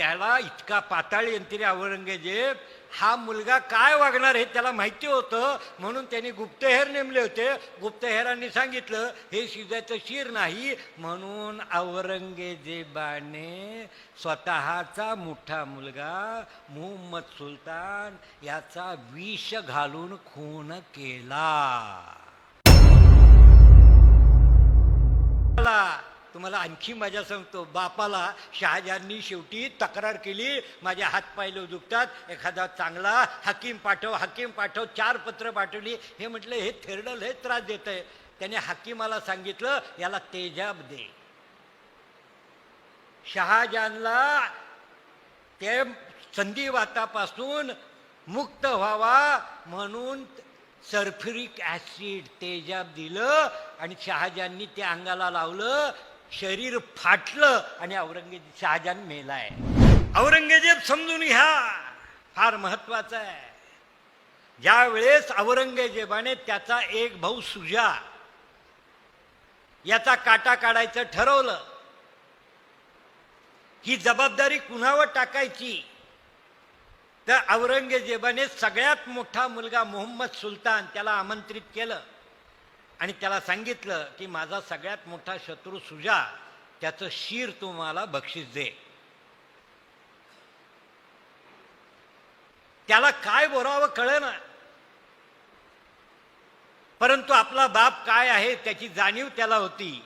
त्याला इतका पाताळ यंत्री औरंगजेब हा मुलगा काय वागणार हे त्याला माहिती होतं म्हणून त्यांनी गुप्तहेर नेमले होते. गुप्तहेरांनी सांगितलं हे शिजायचं शिर नाही म्हणून औरंगजेबाने स्वतःचा मोठा मुलगा मुहम्मद सुलतान याचा विष घालून खून केला. तुम्हाला आणखी मजा सांगतो. बापाला शहाजहाननी शेवटी तक्रार केली. माझे हात पायले दुखतात. एखादा चांगला हकीम पाठव हकीम पाठव चार पत्र पाठवली. हे म्हटलं हे थेरडल हे त्रास देत आहे त्याने हकीमाला सांगितलं याला तेजाब दे. शहाजहानला ते संधिवातापासून मुक्त व्हावा म्हणून सल्फ्युरिक ॲसिड तेजाब दिलं आणि शहाजांनी ते अंगाला लावलं. शरीर फाटलं आणि औरंगजेब शहाजहान मेलाय. औरंगजेब समजून घ्या फार महत्वाचं आहे. ज्या वेळेस औरंगजेबाने त्याचा एक भाऊ सुजा याचा काटा काढायचं ठरवलं ही जबाबदारी कुणावर टाकायची? तर औरंगजेबाने सगळ्यात मोठा मुलगा मोहम्मद सुलतान त्याला आमंत्रित केलं. आणि त्याला सांगितलं की माझा सगळ्यात मोठा शत्रू सुजा त्याचं शिर तुम्हाला बक्षीस दे. त्याला काय बोलावं कळेना. परंतु आपला बाप काय आहे त्याची जाणीव त्याला होती.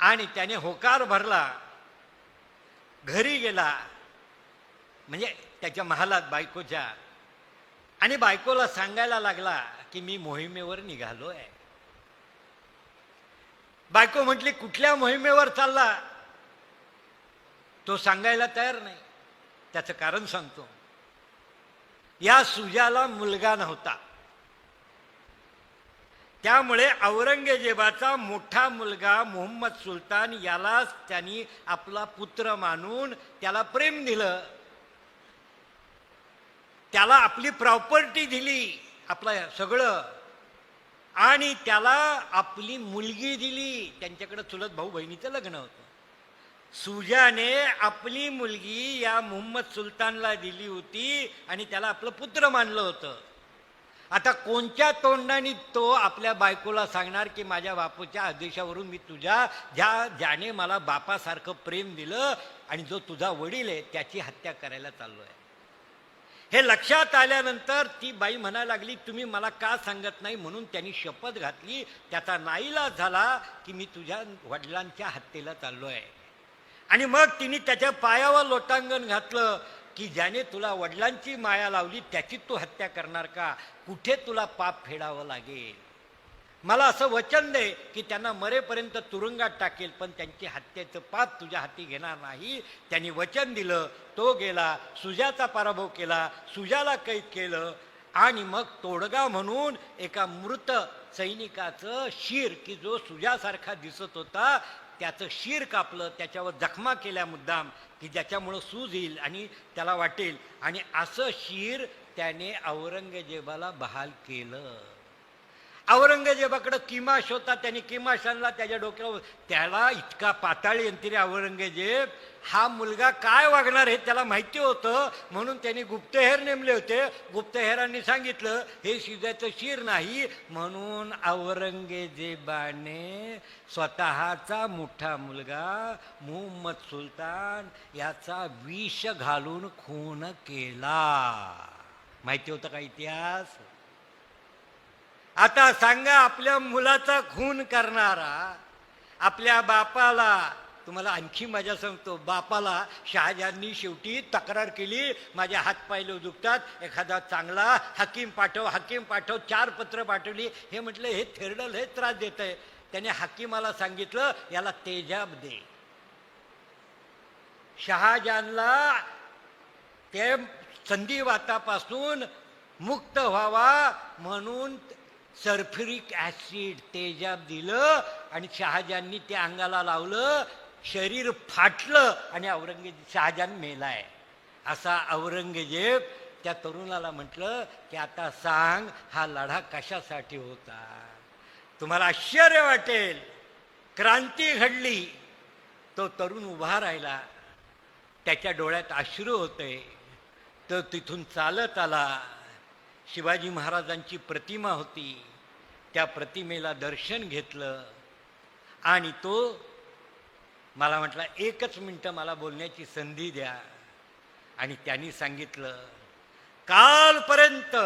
आणि त्याने होकार भरला. घरी गेला. म्हणजे त्याच्या महालात बायकोच्या. आणि बायकोला सांगायला लागला की मी मोहिमेवर निघालो आहे बायको म्हटली कुठल्या मोहिमेवर चालला? तो सांगायला तयार नाही. त्याचं कारण सांगतो. या सुजाला मुलगा नव्हता. त्यामुळे औरंगजेबाचा मोठा मुलगा मोहम्मद सुलतान यालाच त्यांनी आपला पुत्र मानून त्याला प्रेम दिलं. त्याला आपली प्रॉपर्टी दिली. आपलं सगळं. आणि त्याला आपली मुलगी दिली. त्यांच्याकडं चुलत भाऊ बहिणीचं लग्न होतं. सुजाने आपली मुलगी या मोहम्मद सुलतानला दिली होती आणि त्याला आपलं पुत्र मानलं होतं. आता कोणत्या तोंडाने तो आपल्या बायकोला सांगणार की माझ्या बापूच्या आदेशावरून मी तुझ्या ज्या ज्याने मला बापासारखं प्रेम दिलं आणि जो तुझा वडील आहे त्याची हत्या करायला चाललो आहे हे लक्षात आल्यानंतर ती बाई म्हणायला लागली तुम्ही मला का सांगत नाही? म्हणून त्यांनी शपथ घातली. त्याचा नाईलाज झाला की मी तुझ्या वडिलांच्या हत्येला चाललो आहे आणि मग तिने त्याच्या पायावर लोटांगण घातलं की ज्याने तुला वडिलांची माया लावली त्याची तू हत्या करणार का? कुठे तुला पाप फेडावं लागेल? मला असं वचन दे की त्यांना मरेपर्यंत तुरुंगात टाकेल पण त्यांची हत्येचं पाप तुझ्या हाती घेणार नाही. त्यांनी वचन दिलं तो गेला सुजाचा पराभव केला सुजाला कैद केलं आणि मग तोडगा म्हणून एका मृत सैनिकाचं शिर की जो सुजासारखा दिसत होता त्याचं शिर कापलं त्याच्यावर जखमा केल्या मुद्दाम की ज्याच्यामुळं सूज येईल आणि त्याला वाटेल. आणि असं शिर त्याने औरंगजेबाला बहाल केलं. औरंगजेबाकडं किमाश होता त्याने किमाश आणला त्याच्या डोक्यावर त्याला इतका पाताळ यंत्री औरंगजेब हा मुलगा काय वागणार हे त्याला माहिती होतं म्हणून त्यांनी गुप्तहेर नेमले होते. गुप्तहेरांनी सांगितलं हे शिजायचं शिर नाही म्हणून औरंगजेबाने स्वतःचा मोठा मुलगा मुहम्मद सुलतान याचा विष घालून खून केला. माहिती होतं का इतिहास? आता सांगा आपल्या मुलाचा खून करणारा आपल्या बापाला तुम्हाला आणखी मजा सांगतो बापाला शहाजहाननी शेवटी तक्रार केली माझे हात पायलो दुखतात एखादा चांगला हकीम पाठव हकीम पाठव चार पत्र पाठवली हे म्हटलं हे थेरडल हे त्रास देत आहे त्याने हकीमाला सांगितलं याला तेजाब दे. शहाजहानला ते संधिवातापासून मुक्त व्हावा म्हणून सल्फ्युरिक ॲसिड तेजाब दिलं आणि शहाजांनी ते अंगाला लावलं शरीर फाटलं आणि औरंगजेब शहाजहान मेलाय. असा औरंगजेब त्या तरुणाला म्हटलं की आता सांग हा लढा कशासाठी होता? तुम्हाला आश्चर्य वाटेल. क्रांती घडली. तो तरुण उभा राहिला. त्याच्या डोळ्यात अश्रू होते. तर तिथून चालत आला. शिवाजी महाराजांची प्रतिमा होती. त्या प्रतिमेला दर्शन घेतलं. आणि तो मला म्हटला एकच मिनटं मला बोलण्याची संधी द्या. आणि त्यांनी सांगितलं कालपर्यंत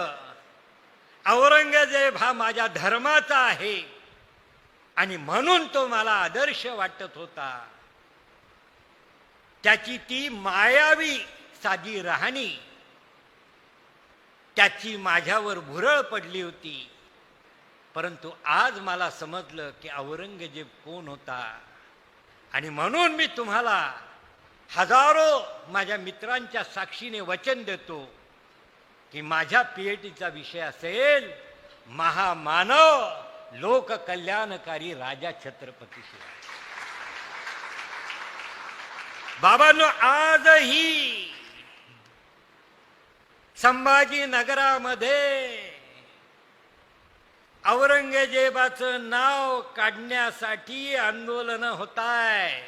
औरंगजेब हा माझ्या धर्माचा आहे. आणि म्हणून तो मला आदर्श वाटत होता. त्याची ती मायावी साधी राहणी त्याची माझ्यावर भुरळ पडली होती. परंतु आज मला समजलं की औरंगजेब कोण होता. आणि म्हणून मी तुम्हाला हजारो माझ्या मित्रांच्या साक्षीने वचन देतो की माझ्या पीएटीचा विषय असेल महामानव लोककल्याणकारी राजा छत्रपती शिवाय बाबांनो आजही संभाजीनगरामध्ये औरंगजेबाचं नाव काढण्यासाठी आंदोलन होत आहे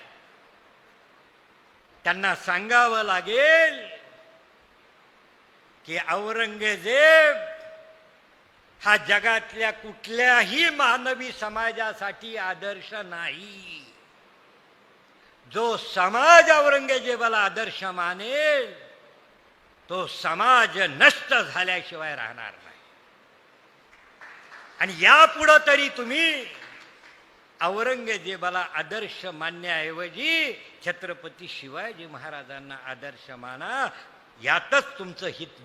त्यांना सांगावं लागेल की औरंगजेब हा जगातल्या कुठल्याही मानवी समाजासाठी आदर्श नाही. जो समाज औरंगजेबाला आदर्श मानेल तो समाज नष्ट झाल्याशिवाय राहणार नाही. आणि यापुढं तरी तुम्ही औरंगजेबाला आदर्श मानण्याऐवजी छत्रपती शिवाजी महाराजांना आदर्श माना यातच तुमचं हित